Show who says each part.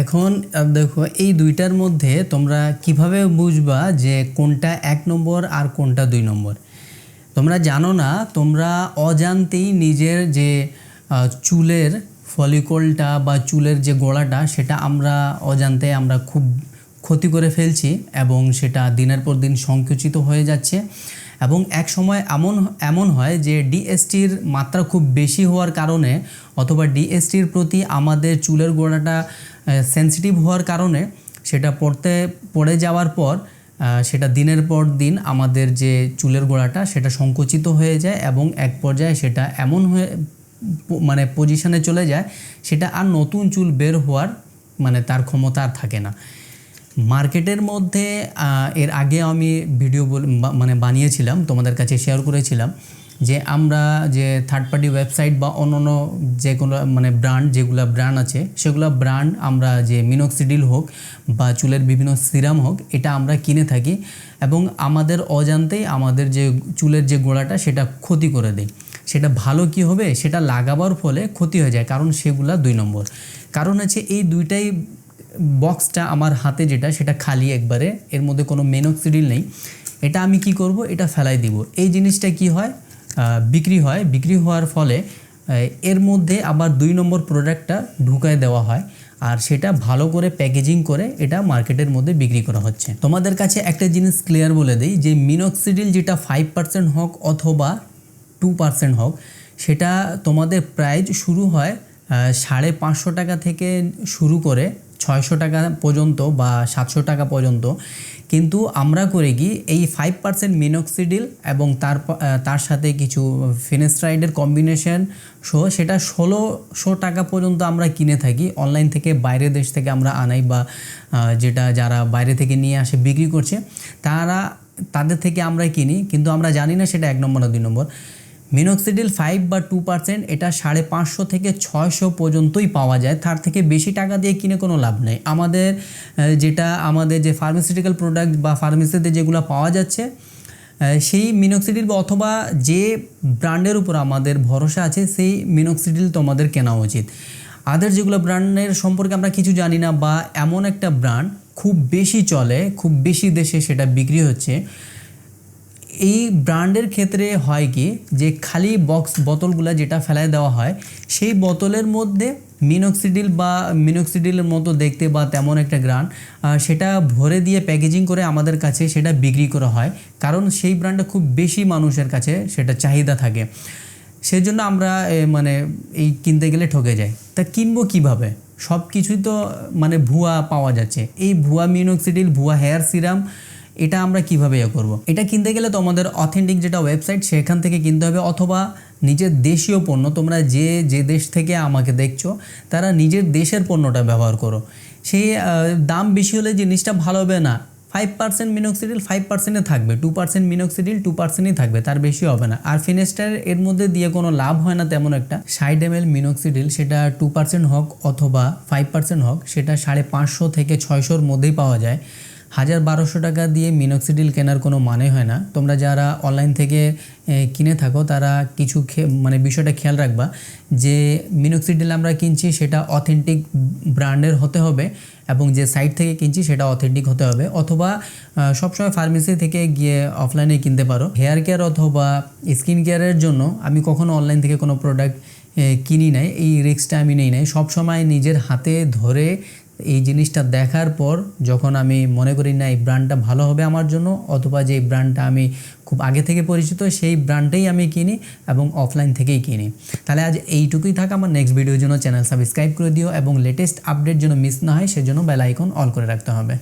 Speaker 1: এখন দেখো, এই দুইটার মধ্যে তোমরা কীভাবে বুঝবা যে কোনটা এক নম্বর আর কোনটা দুই নম্বর? তোমরা জানো না, তোমরা অজান্তেই নিজের যে চুলের ফলিকলটা বা চুলের যে গোড়াটা সেটা আমরা অজান্তে আমরা খুব ক্ষতি করে ফেলছি এবং সেটা দিনের পর দিন সংকুচিত হয়ে যাচ্ছে। এবং এক সময় এমন এমন হয় যে ডিএসটির মাত্রা খুব বেশি হওয়ার কারণে অথবা ডিএসটির প্রতি আমাদের চুলের গোড়াটা সেন্সিটিভ হওয়ার কারণে সেটা পড়তে, পড়ে যাওয়ার পর সেটা দিনের পর দিন আমাদের যে চুলের গোড়াটা সেটা সংকুচিত হয়ে যায় এবং এক পর্যায়ে সেটা এমন হয়ে মানে পজিশনে চলে যায়, সেটা আর নতুন চুল বের হওয়ার মানে তার ক্ষমতা আর থাকে না। মার্কেটের মধ্যে এর আগে আমি ভিডিও মানে বানিয়েছিলাম, তোমাদের কাছে শেয়ার করেছিলাম। যে আমরা যে থার্ড পার্টি ওয়েবসাইট বা অন্য অন্য যে কোনো মানে ব্র্যান্ড যেগুলো ব্র্যান্ড আছে, সেগুলো ব্র্যান্ড আমরা যে মিনক্সিডিল হোক বা চুলের বিভিন্ন সিরাম হোক, এটা আমরা কিনে থাকি এবং আমাদের অজান্তেই আমাদের যে চুলের যে গোড়াটা, সেটা ক্ষতি করে দেয়। সেটা ভালো কি হবে, সেটা লাগাবার ফলে ক্ষতি হয়ে যায়, কারণ সেগুলা দুই নম্বর। কারণ হচ্ছে এই দুইটাই বক্সটা আমার হাতে যেটা, সেটা খালি একবারে, এর মধ্যে কোনো মেনক্সিডিল নেই। এটা আমি কি করব, এটা ফেলাই দিব। এই জিনিসটা কি হয় বিক্রি হয়। বিক্রি হওয়ার ফলে এর মধ্যে আবার দুই নম্বর প্রোডাক্টটা ঢুকায় দেওয়া হয় আর সেটা ভালো করে প্যাকেজিং করে এটা মার্কেটের মধ্যে বিক্রি করা হচ্ছে। তোমাদের কাছে একটা জিনিস ক্লিয়ার বলে দিই, যে মিনক্সিডিল যেটা ফাইভ পার্সেন্ট হোক অথবা টু পার্সেন্ট হোক, সেটা তোমাদের প্রাইস শুরু হয় সাড়ে পাঁচশো টাকা থেকে শুরু করে ছয়শো টাকা পর্যন্ত বা সাতশো টাকা পর্যন্ত। কিন্তু আমরা করে কি, এই ফাইভ পার্সেন্ট মিনক্সিডিল এবং তার তার সাথে কিছু ফিনেস্ট্রাইডের কম্বিনেশন সহ সেটা ষোলোশো টাকা পর্যন্ত আমরা কিনে থাকি। অনলাইন থেকে বাইরের দেশ থেকে আমরা আনাই বা যেটা যারা বাইরে থেকে নিয়ে আসে, বিক্রি করছে, তারা, তাদের থেকে আমরা কিনি। কিন্তু আমরা জানি না সেটা এক নম্বর আর দুই নম্বর। মিনক্সিডিল ফাইভ বা টু পার্সেন্ট এটা সাড়ে পাঁচশো থেকে ছয়শো পর্যন্তই পাওয়া যায়। তার থেকে বেশি টাকা দিয়ে কিনে কোনো লাভ নেই। আমাদের যেটা আমাদের যে ফার্মাসিউটিক্যাল প্রোডাক্ট বা ফার্মেসিতে যেগুলো পাওয়া যাচ্ছে সেই মিনক্সিডিল বা অথবা যে ব্র্যান্ডের উপর আমাদের ভরসা আছে, সেই মিনক্সিডিল তোমাদের কেনা উচিত। আদার যেগুলো ব্র্যান্ডের সম্পর্কে আমরা কিছু জানি না বা এমন একটা ব্র্যান্ড খুব বেশি চলে, খুব বেশি দেশে সেটা বিক্রি হচ্ছে এই ব্র্যান্ডের ক্ষেত্রে হয় কি যে খালি বক্স বোতলগুলো যেটা ফেলায় দেওয়া হয়, সেই বোতলের মধ্যে মিনক্সিডিল বা মিনক্সিডিলের মতো দেখতে বা তেমন একটা গ্রান সেটা ভরে দিয়ে প্যাকেজিং করে আমাদের কাছে সেটা বিক্রি করা হয়। কারণ সেই ব্র্যান্ডটা খুব বেশি মানুষের কাছে সেটা চাহিদা থাকে। সেজন্য আমরা মানে এই কিনতে গেলে ঠকে যাই। তা কিনবো কীভাবে? সব কিছুই তো মানে ভুয়া পাওয়া যাচ্ছে। এই ভুয়া মিনোক্সিডিল ভুয়া হেয়ার সিরাম এটা আমরা কীভাবে ইয়ে করব? এটা কিনতে গেলে তোমাদের অথেন্টিক যেটা ওয়েবসাইট সেখান থেকে কিনতে হবে। অথবা নিজের দেশীয় পণ্য, তোমরা যে যে দেশ থেকে আমাকে দেখছ, তারা নিজের দেশের পণ্যটা ব্যবহার করো। সেই দাম বেশি হলে জিনিসটা ভালো হবে না। ফাইভ পার্সেন্ট মিনক্সিডিল ফাইভ পার্সেন্টে থাকবে। টু পার্সেন্ট মিনক্সিডিল টু পার্সেন্টই থাকবে, তার বেশি হবে না। আর ফিনেস্টার এর মধ্যে দিয়ে কোনো লাভ হয় না তেমন একটা। ষাট এম এল মিনক্সিডিল সেটা টু পার্সেন্ট হোক অথবা ফাইভ পার্সেন্ট হোক, সেটা সাড়ে পাঁচশো থেকে ছয়শোর মধ্যেই পাওয়া যায়। হাজার বারোশো টাকা দিয়ে মিনক্সিডিল কেনার কোনো মানে হয় না। তোমরা যারা অনলাইন থেকে কিনে থাকো, তারা কিছু মানে বিষয়টা খেয়াল রাখবা যে মিনক্সিডিল আমরা কিনছি সেটা অথেন্টিক ব্র্যান্ডের হতে হবে এবং যে সাইট থেকে কিনছি সেটা অথেন্টিক হতে হবে। অথবা সবসময় ফার্মেসি থেকে গিয়ে অফলাইনে কিনতে পারো। হেয়ার কেয়ার অথবা স্কিন কেয়ারের জন্য আমি কখনো অনলাইন থেকে কোনো প্রোডাক্ট কিনি নাই। এই রিস্কটা আমি নেই নাই। সবসময় নিজের হাতে ধরে এই জিনিসটা দেখার পর যখন আমি মনে করি না, এই ব্র্যান্ডটা ভালো হবে আমার জন্য, অথবা যে ব্র্যান্ডটা আমি খুব আগে থেকে পরিচিত, সেই ব্র্যান্ডটাই আমি কিনি এবং অফলাইন থেকেই কিনি। তাহলে আজ এইটুকুই থাক আমার নেক্সট ভিডিওর জন্য চ্যানেল সাবস্ক্রাইব করে দিও এবং লেটেস্ট আপডেট যেন মিস না হয়, সেজন্য বেল আইকন অল করে রাখতে হবে।